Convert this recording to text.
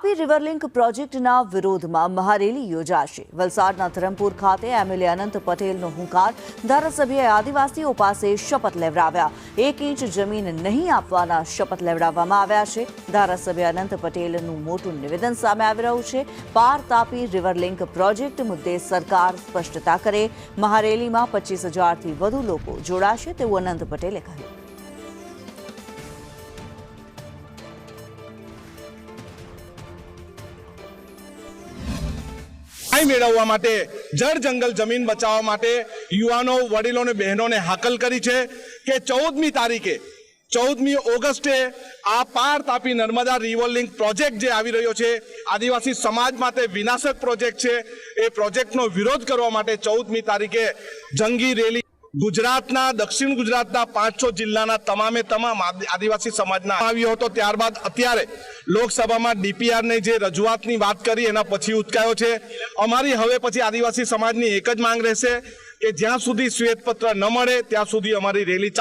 Tapi river link પ્રોજેક્ટના વિરોધમાં મહારેલી યોજાશે. વલસાડના ધરમપુર ખાતે એમએલએ અનંત પટેલનો હુંકાર ધારાસભ્યએ આદિવાસીઓ પાસે શપથ લેવડાવ્યા. એક ઇંચ જમીન નહીં આપવાના શપથ લેવડાવવામાં આવ્યા છે. ધારાસભ્ય અનંત પટેલનું મોટું નિવેદન સામે આવી રહ્યું છે. પાર તાપી રિવરલિંક પ્રોજેક્ટ મુદ્દે સરકાર સ્પષ્ટતા કરે. મહારેલીમાં પચીસ હજારથી વધુ લોકો જોડાશે તેવું અનંત પટેલે કહ્યું. ન્યાય મેળવવા માટે, જળ જંગલ જમીન બચાવવા માટે યુવાનો વડીલોને બહેનોને હાકલ કરી છે કે ચૌદમી તારીખે, ચૌદમી ઓગસ્ટે આ પાર તાપી નર્મદા લિંક પ્રોજેક્ટ જે આવી રહ્યો છે, આદિવાસી સમાજ માટે વિનાશક પ્રોજેક્ટ છે. એ પ્રોજેક્ટનો વિરોધ કરવા માટે ચૌદમી તારીખે જંગી રેલી ગુજરાતના, દક્ષિણ ગુજરાતના પાંચસો જિલ્લાના તમામે તમામ આદિવાસી સમાજના આવ્યો હતો. ત્યારબાદ અત્યારે લોકસભામાં ડીપીઆરની જે રજૂઆતની વાત કરી, એના પછી ઉચકાયો છે. અમારી હવે પછી આદિવાસી સમાજની એક જ માંગ રહેશે કે જ્યાં સુધી શ્વેતપત્ર ન મળે, ત્યાં સુધી અમારી રેલી